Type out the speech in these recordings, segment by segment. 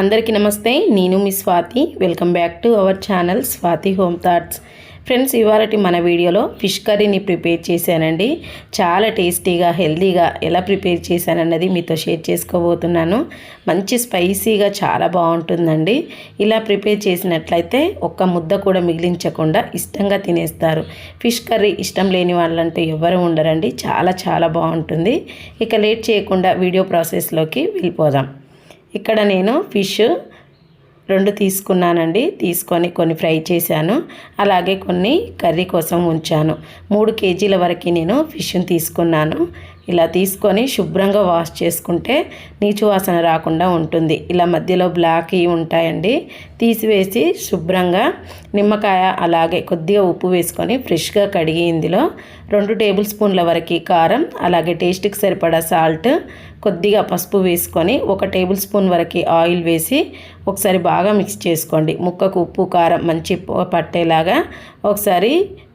అందరికీ నమస్తే నేను మీ Swathi. Welcome back to our channel Swathi home thoughts friends ఇవాళటి మన వీడియోలో ఫిష్ కర్రీని ప్రిపేర్ చేశానండి. చాలా టేస్టీగా హెల్తీగా ఎలా ప్రిపేర్ చేశానన్నది మీతో షేర్ చేసుకోబోతున్నాను. మంచి స్పైసీగా చాలా బాగుంటుందండి. ఇలా ప్రిపేర్ చేసినట్లయితే ఒక్క ముద్ద కూడా మిగిలించకుండా ఇష్టంగా తినేస్తారు. ఫిష్ కర్రీ ఇష్టం లేని వాళ్ళంటే ఎవరు ఉండరండి. చాలా చాలా బాగుంటుంది. ఇక లేట్ చేయకుండా వీడియో ప్రాసెస్లోకి వెళ్ళిపోదాం. ఇక్కడ నేను ఫిష్ రెండు తీసుకున్నానండి. తీసుకొని కొన్ని ఫ్రై చేశాను. అలాగే కొన్ని కర్రీ కోసం ఉంచాను. మూడు కేజీల వరకు నేను ఫిష్ని తీసుకున్నాను. ఇలా తీసుకొని శుభ్రంగా వాష్ చేసుకుంటే నీచు వాసన రాకుండా ఉంటుంది. ఇలా మధ్యలో బ్లాక్ ఉంటాయండి. తీసివేసి శుభ్రంగా నిమ్మకాయ అలాగే కొద్దిగా ఉప్పు వేసుకొని ఫ్రెష్గా కడిగి ఇందులో రెండు టేబుల్ స్పూన్ల వరకు కారం అలాగే టేస్ట్కి సరిపడా సాల్ట్ కొద్దిగా పసుపు వేసుకొని ఒక టేబుల్ స్పూన్ వరకు ఆయిల్ వేసి ఒకసారి బాగా మిక్స్ చేసుకోండి. ముక్కకు ఉప్పు కారం మంచి పట్టేలాగా ఒకసారి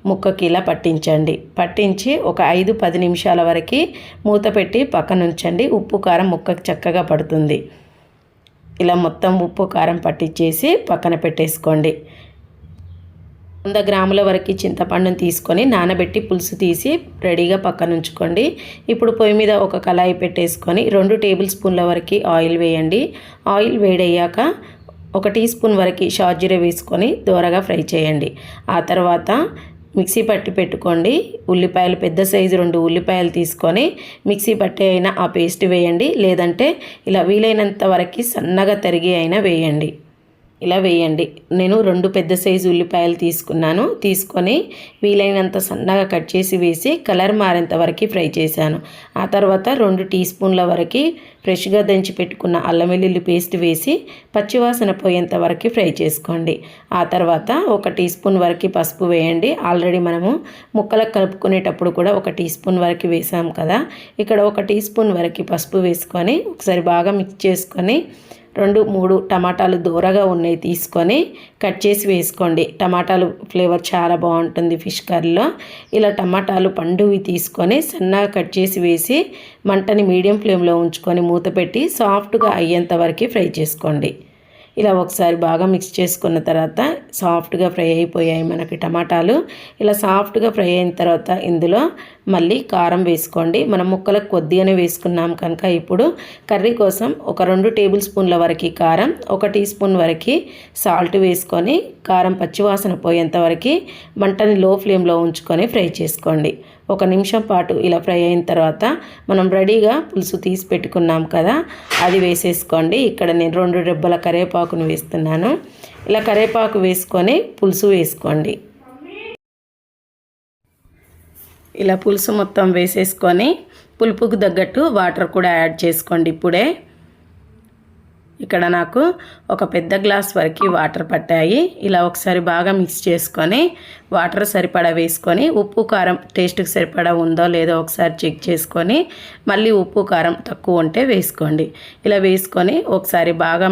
ముక్కకి ఇలా పట్టించండి. పట్టించి ఒక ఐదు పది నిమిషాల వరకు మూత పెట్టి పక్కన ఉంచండి ఉప్పు కారం ముక్కకు చక్కగా పడుతుంది. ఇలా మొత్తం ఉప్పు కారం పట్టించేసి పక్కన పెట్టేసుకోండి. వంద గ్రాముల వరకు చింతపండుని తీసుకొని నానబెట్టి పులుసు తీసి రెడీగా పక్కన ఉంచుకోండి. ఇప్పుడు పొయ్యి మీద ఒక కళాయి పెట్టేసుకొని రెండు టేబుల్ స్పూన్ల వరకు ఆయిల్ వేయండి. ఆయిల్ వేడయ్యాక ఒక టీ స్పూన్ వరకు షార్జీర వేసుకొని దోరగా ఫ్రై చేయండి. ఆ తర్వాత మిక్సీ పట్టి పెట్టుకోండి. ఉల్లిపాయలు పెద్ద సైజు రెండు ఉల్లిపాయలు తీసుకొని మిక్సీ పట్టి అయినా ఆ పేస్ట్ వేయండి. లేదంటే ఇలా వీలైనంత వరకు సన్నగా తరిగి అయినా వేయండి. ఇలా వేయండి. నేను రెండు పెద్ద సైజు ఉల్లిపాయలు తీసుకున్నాను. తీసుకొని వీలైనంత సన్నగా కట్ చేసి వేసి కలర్ మారేంత వరకు ఫ్రై చేశాను. ఆ తర్వాత రెండు టీ స్పూన్ల వరకు ఫ్రెష్గా దంచి పెట్టుకున్న అల్లం వెల్లుల్లి పేస్ట్ వేసి పచ్చివాసన పోయేంత వరకు ఫ్రై చేసుకోండి. ఆ తర్వాత ఒక టీ స్పూన్ వరకు పసుపు వేయండి. ఆల్రెడీ మనము ముక్కలకు కలుపుకునేటప్పుడు కూడా ఒక టీ స్పూన్ వరకు వేసాం కదా. ఇక్కడ ఒక టీ స్పూన్ వరకు పసుపు వేసుకొని ఒకసారి బాగా మిక్స్ చేసుకొని రెండు మూడు టమాటాలు దూరగా ఉన్నాయి తీసుకొని కట్ చేసి వేసుకోండి. టమాటాలు ఫ్లేవర్ చాలా బాగుంటుంది ఫిష్ కర్రీలో. ఇలా టమాటాలు పండువి తీసుకొని సన్నగా కట్ చేసి వేసి మంటని మీడియం ఫ్లేమ్లో ఉంచుకొని మూత పెట్టి సాఫ్ట్గా అయ్యేంత వరకు ఫ్రై చేసుకోండి. ఇలా ఒకసారి బాగా మిక్స్ చేసుకున్న తర్వాత సాఫ్ట్గా ఫ్రై అయిపోయాయి మనకి టమాటాలు. ఇలా సాఫ్ట్గా ఫ్రై అయిన తర్వాత ఇందులో మళ్ళీ కారం వేసుకోండి. మనం ముక్కలకు కొద్దిగానే వేసుకున్నాం కనుక ఇప్పుడు కర్రీ కోసం ఒక రెండు టేబుల్ స్పూన్ల వరకు కారం ఒక టీ స్పూన్ వరకు సాల్ట్ వేసుకొని కారం పచ్చివాసన పోయేంత వరకు మంటని లో ఫ్లేమ్లో ఉంచుకొని ఫ్రై చేసుకోండి. ఒక నిమిషం పాటు ఇలా ఫ్రై అయిన తర్వాత మనం రెడీగా పులుసు తీసి పెట్టుకున్నాం కదా అది వేసేసుకోండి. ఇక్కడ నేను రెండు రెబ్బల కరివేపాకును వేస్తున్నాను. ఇలా కరివేపాకు వేసుకొని పులుసు వేసుకోండి. ఇలా పులుసు మొత్తం వేసేసుకొని పులుపుకు తగ్గట్టు వాటర్ కూడా యాడ్ చేసుకోండి ఇప్పుడే. ఇక్కడ నాకు ఒక పెద్ద గ్లాస్ వరకు వాటర్ పట్టాయి. ఇలా ఒకసారి బాగా మిక్స్ చేసుకొని వాటర్ సరిపడా వేసుకొని ఉప్పు కారం టేస్ట్కి సరిపడా ఉందో లేదో ఒకసారి చెక్ చేసుకొని మళ్ళీ ఉప్పు కారం తక్కువ ఉంటే వేసుకోండి. ఇలా వేసుకొని ఒకసారి బాగా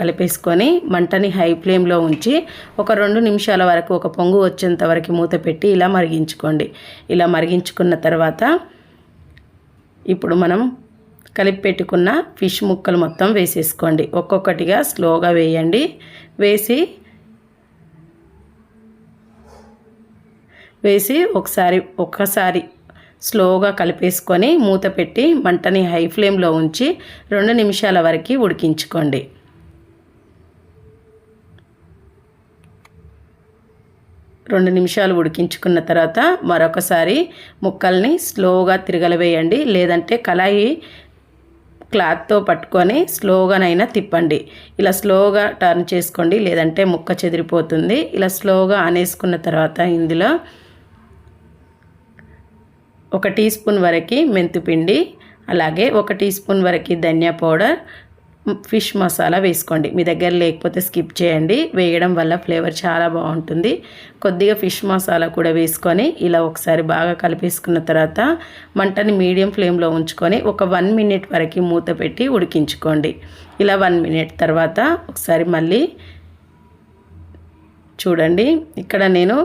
కలిపేసుకొని మంటని హై ఫ్లేమ్లో ఉంచి ఒక రెండు నిమిషాల వరకు ఒక పొంగు వచ్చేంత వరకు మూత పెట్టి ఇలా మరిగించుకోండి. ఇలా మరిగించుకున్న తర్వాత ఇప్పుడు మనం కలిపి పెట్టుకున్న ఫిష్ ముక్కలు మొత్తం వేసేసుకోండి. ఒక్కొక్కటిగా స్లోగా వేయండి. వేసి వేసి ఒకసారి ఒక్కసారి స్లోగా కలిపేసుకొని మూత పెట్టి మంటని హై ఫ్లేమ్లో ఉంచి రెండు నిమిషాల వరకు ఉడికించుకోండి. రెండు నిమిషాలు ఉడికించుకున్న తర్వాత మరొకసారి ముక్కల్ని స్లోగా తిరగలవేయండి. లేదంటే కళాయి క్లాత్తో పట్టుకొని స్లోగానైనా తిప్పండి. ఇలా స్లోగా టర్న్ చేసుకోండి. లేదంటే ముక్క చెదిరిపోతుంది. ఇలా స్లోగా అనేసుకున్న తర్వాత ఇందులో ఒక టీ స్పూన్ వరకు మెంతిపిండి అలాగే ఒక టీ స్పూన్ వరకు ధనియా పౌడర్ ఫిష్ మసాలా వేసుకోండి. మీ దగ్గర లేకపోతే స్కిప్ చేయండి. వేయడం వల్ల ఫ్లేవర్ చాలా బాగుంటుంది. కొద్దిగా ఫిష్ మసాలా కూడా వేసుకొని ఇలా ఒకసారి బాగా కలిపేసుకున్న తర్వాత మంటని మీడియం ఫ్లేమ్లో ఉంచుకొని ఒక వన్ మినిట్ వరకు మూత పెట్టి ఉడికించుకోండి. ఇలా వన్ మినిట్ తర్వాత ఒకసారి మళ్ళీ చూడండి. ఇక్కడ నేను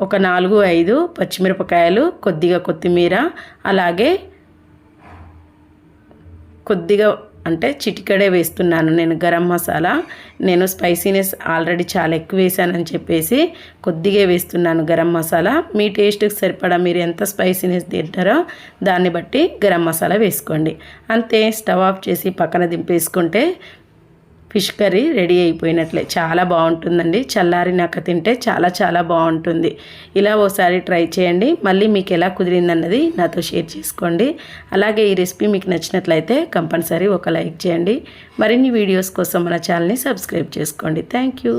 ఒక నాలుగు ఐదు పచ్చిమిరపకాయలు కొద్దిగా కొత్తిమీర అలాగే కొద్దిగా అంటే చిటికడే వేస్తున్నాను. నేను గరం మసాలా నేను స్పైసీనెస్ ఆల్రెడీ చాలా ఎక్కువ వేసానని చెప్పేసి కొద్దిగా వేస్తున్నాను గరం మసాలా. మీ టేస్ట్కి సరిపడా మీరు ఎంత స్పైసీనెస్ తింటారో దాన్ని బట్టి గరం మసాలా వేసుకోండి. అంతే స్టవ్ ఆఫ్ చేసి పక్కన దింపేసుకుంటే ఫిష్ కర్రీ రెడీ అయిపోయినట్లే. చాలా బాగుంటుందండి. చల్లారినాక తింటే చాలా చాలా బాగుంటుంది. ఇలా ఓసారి ట్రై చేయండి. మళ్ళీ మీకు ఎలా కుదిరిందన్నది నాతో షేర్ చేసుకోండి. అలాగే ఈ రెసిపీ మీకు నచ్చినట్లయితే కంపల్సరీ ఒక లైక్ చేయండి. మరిన్ని వీడియోస్ కోసం మన ఛానల్ని సబ్స్క్రైబ్ చేసుకోండి. Thank you.